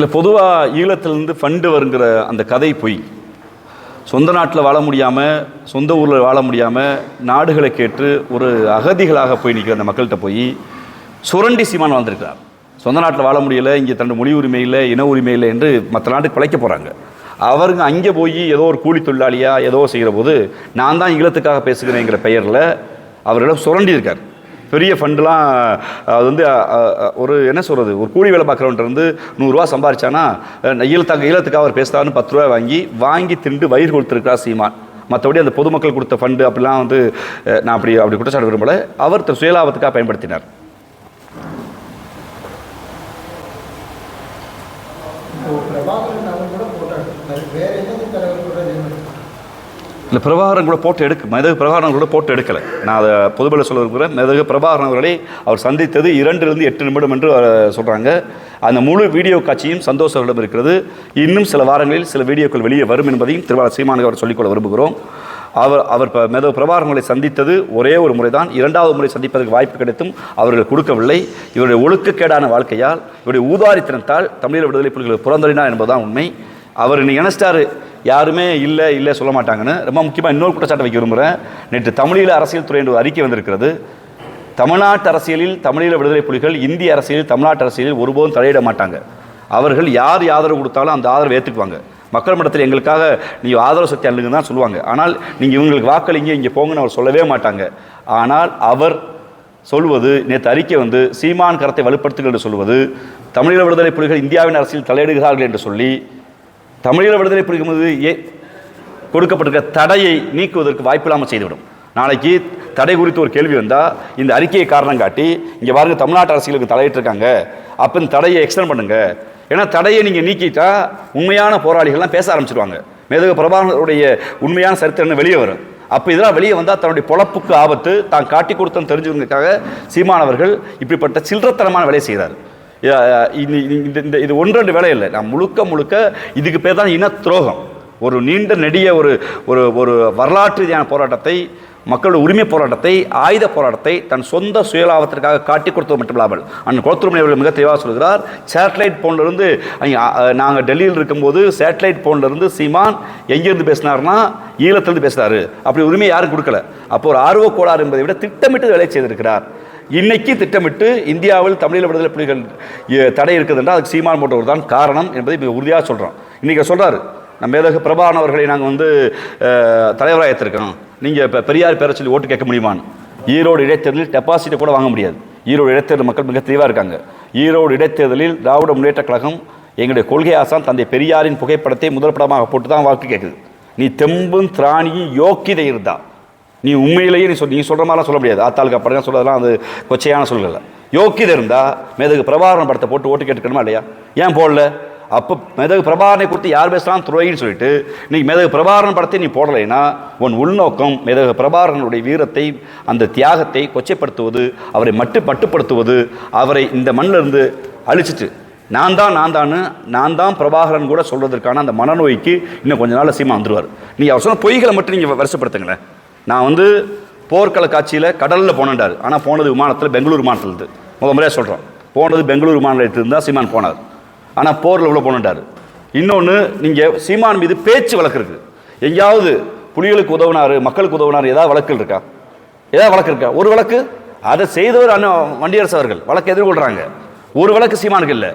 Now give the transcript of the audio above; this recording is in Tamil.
இல்லை பொதுவாக ஈழத்துலேருந்து ஃபண்டு வருங்கிற அந்த கதை பொய். சொந்த நாட்டில் வாழ முடியாமல் சொந்த ஊரில் வாழ முடியாமல் நாடுகளை கேட்டு ஒரு அகதிகளாக போய் நிற்கிற அந்த மக்கள்கிட்ட போய் சுரண்டி சீமான் வாழ்ந்திருக்கிறார். சொந்த நாட்டில் வாழ முடியலை இங்கே தன்னோட மொழி உரிமை இல்லை இன உரிமை இல்லை என்று மற்ற நாட்டுக்கு பிழைக்க போகிறாங்க அவருங்க அங்கே போய் ஏதோ ஒரு கூலி தொழிலாளியாக ஏதோ செய்கிற போது நான் தான் ஈழத்துக்காக பேசுகிறேங்கிற பெயரில் அவரிடம் சுரண்டி இருக்கார் பெரிய ஃபண்டுலாம் அது வந்து ஒரு என்ன சொல்கிறது ஒரு கூலி வேலை பார்க்குறவன்ட்டு நூறுரூவா சம்பாரிச்சானா அஹ், ஈழத்துக்காக அவர் பேசுகிறாருன்னு பத்து ரூபா வாங்கி வாங்கி திண்டு வயிறு கொடுத்துருக்கார் சீமான். மற்றபடி அந்த பொதுமக்கள் கொடுத்த ஃபண்டு அப்படிலாம் வந்து நான் அப்படி அப்படி குற்றச்சாட்டு விரும்பல. அவர் சுயலாபத்துக்காக பயன்படுத்தினார் இப்போ பிரபாகரன் அவர் கூட போட்டாங்க வேற எந்த தலைவர் கூட நியமனம் இல்லை பிரபாகரன் கூட போட்டு எடுக்க மெதகு பிரபாகரன் கூட போட்டு எடுக்கலை. நான் அதை பொதுபல சொல்ல விரும்புகிறேன் மெதகு பிரபாகரன் அவர்களை அவர் சந்தித்தது இரண்டிலிருந்து எட்டு நிமிடம் என்று சொல்கிறாங்க அந்த முழு வீடியோ காட்சியும் சந்தோஷங்களிடம் இருக்கிறது. இன்னும் சில வாரங்களில் சில வீடியோக்கள் வெளியே வரும் என்பதையும் திருவாளர் சீமானுக்கு அவர் சொல்லிக்கொள்ள விரும்புகிறோம். அவர் அவர் ப- மெதகு பிரபாகரங்களை சந்தித்தது ஒரே ஒரு முறை தான் இரண்டாவது முறை சந்திப்பதற்கு வாய்ப்பு கிடைத்தும் அவர்கள் கொடுக்கவில்லை. இவருடைய ஒழுக்கக்கேடான வாழ்க்கையால் இவருடைய ஊதாரித்தனத்தால் தமிழர் விடுதலை புலிகளை புறந்தறினார் என்பதுதான் உண்மை. அவர் இன்னைக்கு நினச்சிட்டாரு யாருமே இல்லை இல்லை சொல்ல மாட்டாங்கன்னு ரொம்ப முக்கியமாக இன்னொரு குற்றச்சாட்டை வைக்க விரும்புகிறேன் நேற்று தமிழீழ அரசியல் துறை என்று அறிக்கை வந்திருக்கிறது. தமிழ்நாட்டு அரசியலில் தமிழீழ விடுதலை புலிகள் இந்திய அரசியலில் தமிழ்நாட்டு அரசியலில் ஒருபோதும் தலையிட மாட்டாங்க. அவர்கள் யார் ஆதரவு கொடுத்தாலும் அந்த ஆதரவை ஏற்றுக்குவாங்க மக்கள் மன்றத்தில் எங்களுக்காக நீ ஆதரவு சக்தி அல்லுங்கன்னு தான் சொல்லுவாங்க. ஆனால் நீங்கள் இவங்களுக்கு வாக்களிங்க இங்கே போங்கன்னு அவர் சொல்லவே மாட்டாங்க. ஆனால் அவர் சொல்வது நேற்று அறிக்கை வந்து சீமான் கரத்தை வலுப்படுத்துங்கள் என்று சொல்வது தமிழீழ விடுதலை புலிகள் இந்தியாவின் அரசியல் தலையிடுகிறார்கள் என்று சொல்லி தமிழீழ விடுதலை புலிகள் மீது ஏ கொடுக்கப்பட்டிருக்க தடையை நீக்குவதற்கு வாய்ப்பில்லாமல் செய்துவிடும். நாளைக்கு தடை குறித்து ஒரு கேள்வி வந்தால் இந்த அறிக்கையை காரணம் காட்டி இங்கே பாருங்க தமிழ்நாட்டு அரசியலுக்கு தலையிட்டிருக்காங்க. அப்போ இந்த தடையை எக்ஸ்டெண்ட் பண்ணுங்கள் ஏன்னா தடையை நீங்கள் நீக்கிட்டா உண்மையான போராளிகள்லாம் பேச ஆரம்பிச்சிடுவாங்க மேதக பிரபாகருடைய உண்மையான சரித்திரம் வெளியே வரும். அப்போ இதெல்லாம் வெளியே வந்தால் தன்னுடைய பொழப்புக்கு ஆபத்து தான் காட்டி கொடுத்தன்னு தெரிஞ்சுக்கிறதுக்காக சீமானவர்கள் இப்படிப்பட்ட சில்லறத்தனமான வேலையை செய்கிறார் இந்த இந்த- இந்த இது ஒன்றெண்டு வேலை இல்லை. நான் முழுக்க முழுக்க இதுக்கு பேர் தான் இன துரோகம் ஒரு நீண்ட நெடிய ஒரு ஒரு ஒரு வரலாற்று ரீதியான போராட்டத்தை மக்களுடைய உரிமை போராட்டத்தை ஆயுத போராட்டத்தை தன் சொந்த சுயலாபத்திற்காக காட்டி கொடுத்தது மட்டுமில்லாமல் அண்ணன் குளத்துருமணி அவர்கள் மிக தெளிவாக சொல்கிறார் சேட்டலைட் ஃபோன்லேருந்து நாங்கள் டெல்லியில் இருக்கும்போது சேட்டலைட் ஃபோன்லேருந்து சீமான் எங்கேருந்து பேசினார்னா ஈழத்திலிருந்து பேசுகிறாரு அப்படி உரிமை யாரும் கொடுக்கல. அப்போ ஒரு ஆர்வ கோளாறு என்பதை விட திட்டமிட்டு வேலை செய்திருக்கிறார். இன்னைக்கு திட்டமிட்டு இந்தியாவில் தமிழீழ விடுதலை புலிகள் தடை இருக்குது என்றால் அதுக்கு சீமான் போட்டவர் தான் காரணம் என்பதை மிக உறுதியாக சொல்கிறோம் இன்றைக்கி சொல்கிறாரு நம்ம மேதகு பிரபாகரன் அவர்களை நாங்கள் வந்து தலைவராக ஏற்றிருக்கோம் நீங்கள் இப்போ பெரியார் பேர சொல்லி ஓட்டு கேட்க முடியுமான்னு? ஈரோடு இடைத்தேர்தலில் டெபாசிட்டை கூட வாங்க முடியாது. ஈரோடு இடைத்தேர்தல் மக்கள் மிக தெளிவாக இருக்காங்க. ஈரோடு இடைத்தேர்தலில் திராவிட முன்னேற்ற கழகம் எங்களுடைய கொள்கை ஆசான் தந்தை பெரியாரின் புகைப்படத்தை முதல் படமாக போட்டு தான் வாக்கு கேட்குது நீ தெம்பும் திராணியும் யோக்கியதை இருந்தால் நீ உண்மையிலேயே நீ சொல் நீ சொல்கிற மாதிரிலாம் சொல்ல முடியாது. ஆத்தாளுக்கு அப்படிலாம் சொல்லலாம் அது கொச்சையான சொல்கள் யோக்கியதை இருந்தால் மேதகு பிரபாகரன் படத்தை போட்டு ஓட்டு கேட்டுக்கணுமா இல்லையா? ஏன் போடல? அப்போ மேதகு பிரபாகரனை குறித்து யார் பேசலாம் துறைன்னு சொல்லிட்டு நீ மேதகு பிரபாகரன் படத்தை நீ போடலைன்னா உன் உள்நோக்கம் மேதகு பிரபாகரனுடைய வீரத்தை அந்த தியாகத்தை கொச்சைப்படுத்துவது அவரை மட்டு மட்டுப்படுத்துவது அவரை இந்த மண்ணில் இருந்து அழிச்சிட்டு நான் தான் நான் தான் நான் தான் பிரபாகரன் கூட சொல்வதற்கான அந்த மனநோய்க்கு இன்னும் கொஞ்ச நாள் சீமா வந்துருவார். நீங்கள் அவர் சொன்ன பொய்களை மட்டும் நீங்கள் வருஷப்படுத்துங்களேன் நான் வந்து போர்க்கள காட்சியில் கடலில் போனேன்டார். ஆனால் போனது விமானத்தில் பெங்களூர் விமானத்தில் இருந்து முத முறையாக சொல்கிறோம் போனது பெங்களூர் விமான நிலையத்திலிருந்து தான் சீமான் போனார். ஆனால் போரில் உள்ள போனேன்டார். இன்னொன்று நீங்கள் சீமான் மீது பேச்சு வழக்கு இருக்குது எங்கேயாவது புலிகளுக்கு உதவினார் மக்களுக்கு உதவினார் ஏதாவது வழக்கு இருக்கா? ஏதாவது வழக்கு இருக்கா? ஒரு வழக்கு? அதை செய்தவர் அண்ணன் வண்டியரசு அவர்கள். வழக்கு எதிர்கொள்கிறாங்க ஒரு வழக்கு சீமானுக்கு இல்லை.